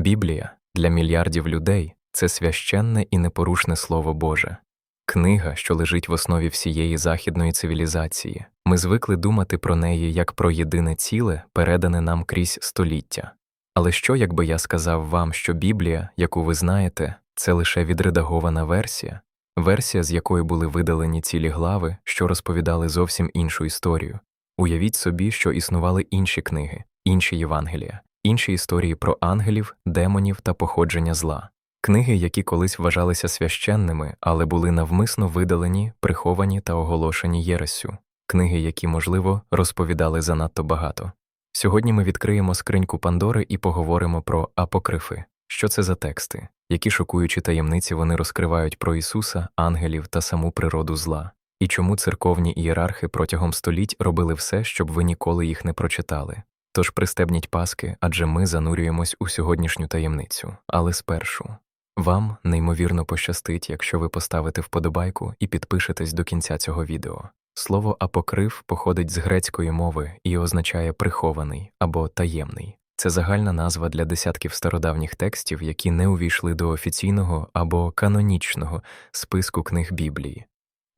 Біблія для мільярдів людей це священне і непорушне Слово Боже. Книга, що лежить в основі всієї західної цивілізації. Ми звикли думати про неї як про єдине ціле, передане нам крізь століття. Але що, якби я сказав вам, що Біблія, яку ви знаєте, це лише відредагована версія, версія, з якої були видалені цілі глави, що розповідали зовсім іншу історію. Уявіть собі, що існували інші книги, інші Євангелія, інші історії про ангелів, демонів та походження зла. Книги, які колись вважалися священними, але були навмисно видалені, приховані та оголошені єресю, книги, які, можливо, розповідали занадто багато. Сьогодні ми відкриємо скриньку Пандори і поговоримо про апокрифи. Що це за тексти, які шокуючі таємниці вони розкривають про Ісуса, ангелів та саму природу зла, і чому церковні ієрархи протягом століть робили все, щоб ви ніколи їх не прочитали. Тож пристебніть паски, адже ми занурюємось у сьогоднішню таємницю, але спершу. Вам неймовірно пощастить, якщо ви поставите вподобайку і підпишетесь до кінця цього відео. Слово апокриф походить з грецької мови і означає прихований або таємний. Це загальна назва для десятків стародавніх текстів, які не увійшли до офіційного або канонічного списку книг Біблії.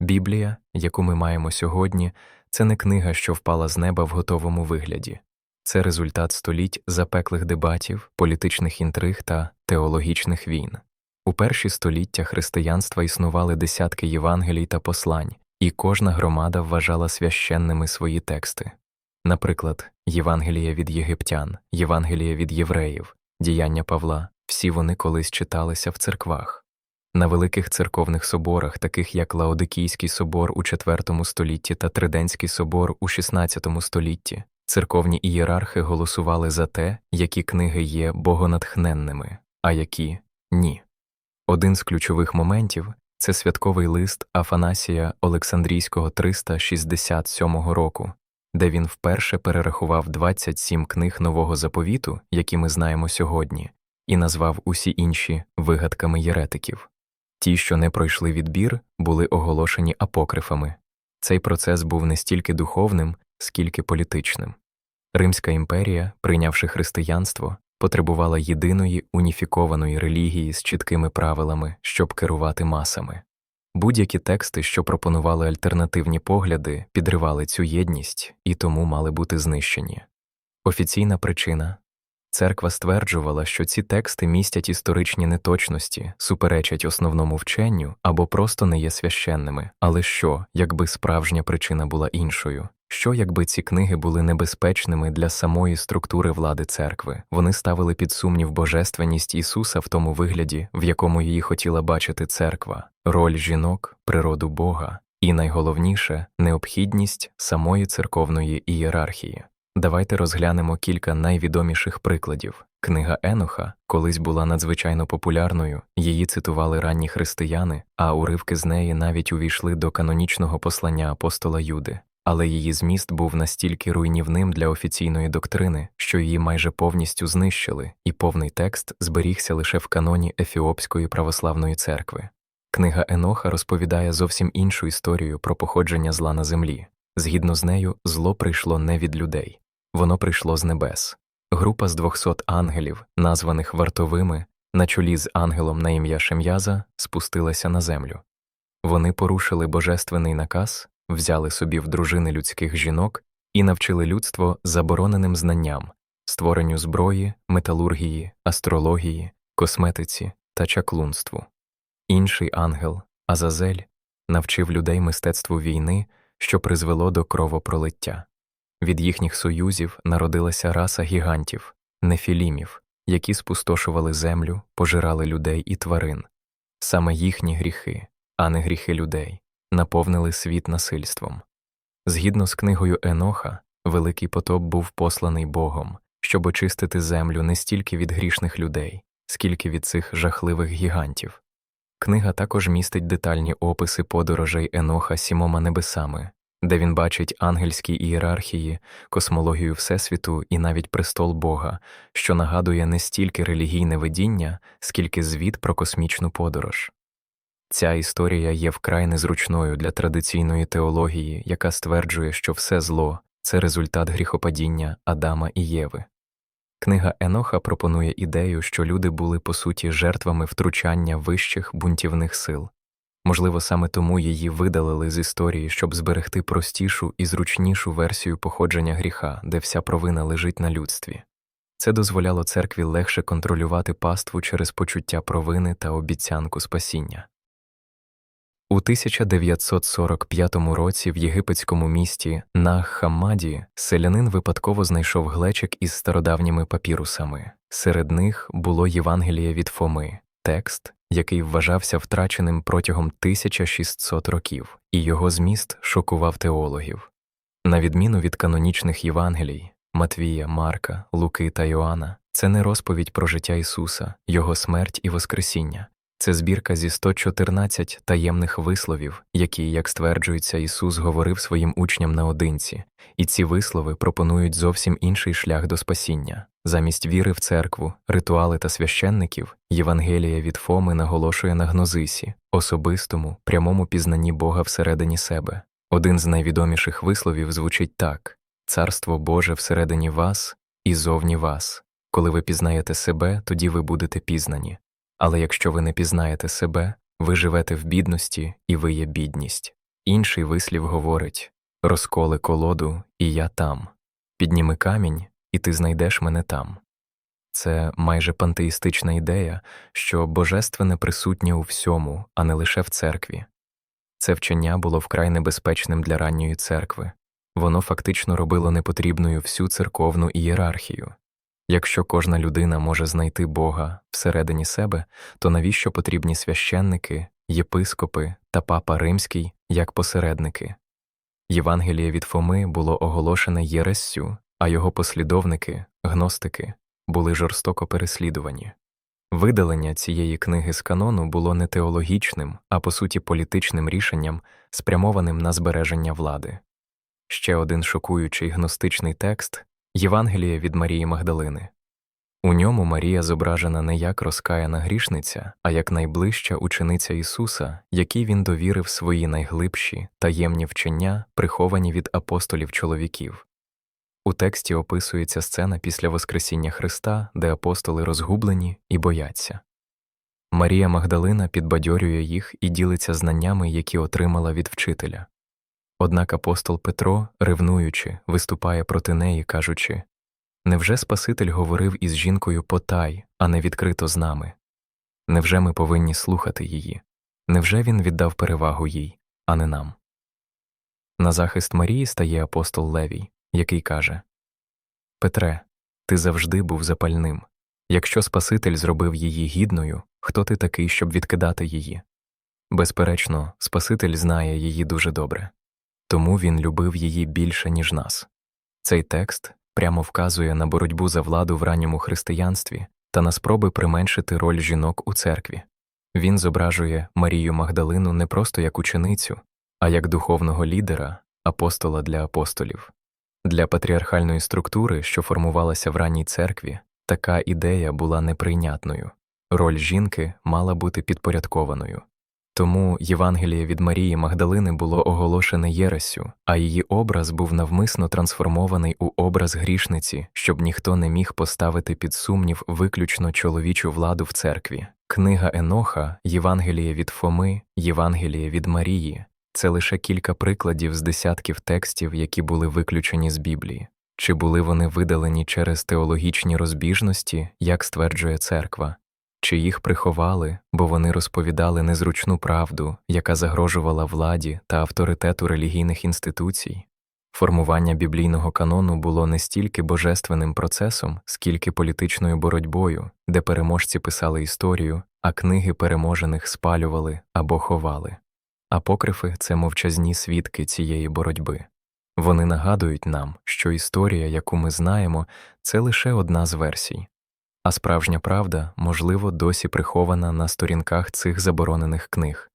Біблія, яку ми маємо сьогодні, це не книга, що впала з неба в готовому вигляді. Це результат століть запеклих дебатів, політичних інтриг та теологічних війн. У перші століття християнства існували десятки Євангелій та послань, і кожна громада вважала священними свої тексти. Наприклад, Євангелія від єгиптян, Євангелія від євреїв, діяння Павла, всі вони колись читалися в церквах. На великих церковних соборах, таких як Лаодикійський собор у IV столітті та Триденський собор у XVI столітті, церковні ієрархи голосували за те, які книги є богонатхненними, а які ні. Один з ключових моментів це святковий лист Афанасія Олександрійського 367 року, де він вперше перерахував 27 книг нового заповіту, які ми знаємо сьогодні, і назвав усі інші вигадками єретиків. Ті, що не пройшли відбір, були оголошені апокрифами. Цей процес був не стільки духовним, скільки політичним. Римська імперія, прийнявши християнство, потребувала єдиної уніфікованої релігії з чіткими правилами, щоб керувати масами. Будь-які тексти, що пропонували альтернативні погляди, підривали цю єдність і тому мали бути знищені. Офіційна причина церква стверджувала, що ці тексти містять історичні неточності, суперечать основному вченню або просто не є священними. Але що, якби справжня причина була іншою? Що, якби ці книги були небезпечними для самої структури влади церкви, вони ставили під сумнів божественність Ісуса в тому вигляді, в якому її хотіла бачити церква, роль жінок, природу Бога, і найголовніше необхідність самої церковної ієрархії. Давайте розглянемо кілька найвідоміших прикладів. Книга Еноха колись була надзвичайно популярною, її цитували ранні християни, а уривки з неї навіть увійшли до канонічного послання апостола Юди але її зміст був настільки руйнівним для офіційної доктрини, що її майже повністю знищили, і повний текст зберігся лише в каноні Ефіопської православної церкви. Книга Еноха розповідає зовсім іншу історію про походження зла на землі. Згідно з нею, зло прийшло не від людей, воно прийшло з небес. Група з 200 ангелів, названих вартовими, на чолі з ангелом на ім'я Шем'яза, спустилася на землю. Вони порушили божественний наказ взяли собі в дружини людських жінок і навчили людство забороненим знанням, створенню зброї, металургії, астрології, косметиці та чаклунству. Інший ангел, Азазель, навчив людей мистецтву війни, що призвело до кровопролиття. Від їхніх союзів народилася раса гігантів, нефілімів, які спустошували землю, пожирали людей і тварин, саме їхні гріхи, а не гріхи людей, наповнили світ насильством. Згідно з книгою Еноха, Великий потоп був посланий Богом, щоб очистити землю не стільки від грішних людей, скільки від цих жахливих гігантів. Книга також містить детальні описи подорожей Еноха сімома небесами, де він бачить ангельські ієрархії, космологію Всесвіту і навіть престол Бога, що нагадує не стільки релігійне видіння, скільки звіт про космічну подорож. Ця історія є вкрай незручною для традиційної теології, яка стверджує, що все зло це результат гріхопадіння Адама і Єви. Книга Еноха пропонує ідею, що люди були по суті жертвами втручання вищих бунтівних сил. Можливо, саме тому її видалили з історії, щоб зберегти простішу і зручнішу версію походження гріха, де вся провина лежить на людстві. Це дозволяло церкві легше контролювати паству через почуття провини та обіцянку спасіння. У 1945 році в єгипетському місті Наг-Хаммаді селянин випадково знайшов глечик із стародавніми папірусами. Серед них було Євангеліє від Фоми, текст, який вважався втраченим протягом 1600 років, і його зміст шокував теологів. На відміну від канонічних Євангелій Матвія, Марка, Луки та Йоанна, це не розповідь про життя Ісуса, Його смерть і Воскресіння. Це збірка зі 114 таємних висловів, які, як стверджується, Ісус говорив своїм учням наодинці, і ці вислови пропонують зовсім інший шлях до спасіння. Замість віри в церкву, ритуали та священників, Євангелія від Фоми наголошує на гнозисі, особистому, прямому пізнанні Бога всередині себе. Один з найвідоміших висловів звучить так: Царство Боже всередині вас і зовні вас. Коли ви пізнаєте себе, тоді ви будете пізнані. Але якщо ви не пізнаєте себе, ви живете в бідності і ви є бідність. Інший вислів говорить розколи колоду, і я там. Підніми камінь, і ти знайдеш мене там. Це майже пантеїстична ідея, що божественне присутнє у всьому, а не лише в церкві. Це вчення було вкрай небезпечним для ранньої церкви, воно фактично робило непотрібною всю церковну ієрархію. Якщо кожна людина може знайти Бога всередині себе, то навіщо потрібні священники, єпископи та папа римський як посередники? Євангеліє від Фоми було оголошене єрессю, а його послідовники, гностики, були жорстоко переслідувані. Видалення цієї книги з канону було не теологічним, а по суті політичним рішенням, спрямованим на збереження влади. Ще один шокуючий гностичний текст Євангеліє від Марії Магдалини. У ньому Марія зображена не як розкаяна грішниця, а як найближча учениця Ісуса, якій він довірив свої найглибші таємні вчення, приховані від апостолів чоловіків. У тексті описується сцена після Воскресіння Христа, де апостоли розгублені і бояться. Марія Магдалина підбадьорює їх і ділиться знаннями, які отримала від вчителя. Однак апостол Петро, ревнуючи, виступає проти неї, кажучи Невже Спаситель говорив із жінкою потай, а не відкрито з нами? Невже ми повинні слухати її? Невже він віддав перевагу їй, а не нам? На захист Марії стає апостол Левій, який каже Петре, ти завжди був запальним. Якщо Спаситель зробив її гідною, хто ти такий, щоб відкидати її? Безперечно, Спаситель знає її дуже добре тому він любив її більше, ніж нас. Цей текст прямо вказує на боротьбу за владу в ранньому християнстві та на спроби применшити роль жінок у церкві. Він зображує Марію Магдалину не просто як ученицю, а як духовного лідера, апостола для апостолів. Для патріархальної структури, що формувалася в ранній церкві, така ідея була неприйнятною. Роль жінки мала бути підпорядкованою. Тому Євангеліє від Марії Магдалини було оголошене Єресю, а її образ був навмисно трансформований у образ грішниці, щоб ніхто не міг поставити під сумнів виключно чоловічу владу в церкві. Книга Еноха, Євангеліє від Фоми, Євангеліє від Марії це лише кілька прикладів з десятків текстів, які були виключені з Біблії. Чи були вони видалені через теологічні розбіжності, як стверджує церква? Чи їх приховали, бо вони розповідали незручну правду, яка загрожувала владі та авторитету релігійних інституцій. Формування біблійного канону було не стільки божественним процесом, скільки політичною боротьбою, де переможці писали історію, а книги переможених спалювали або ховали. Апокрифи це мовчазні свідки цієї боротьби. Вони нагадують нам, що історія, яку ми знаємо, це лише одна з версій, а справжня правда, можливо, досі прихована на сторінках цих заборонених книг.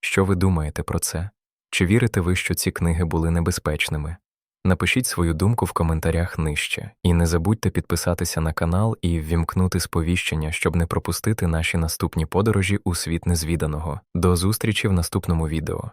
Що ви думаєте про це? Чи вірите ви, що ці книги були небезпечними? Напишіть свою думку в коментарях нижче, і не забудьте підписатися на канал і ввімкнути сповіщення, щоб не пропустити наші наступні подорожі у світ незвіданого. До зустрічі в наступному відео.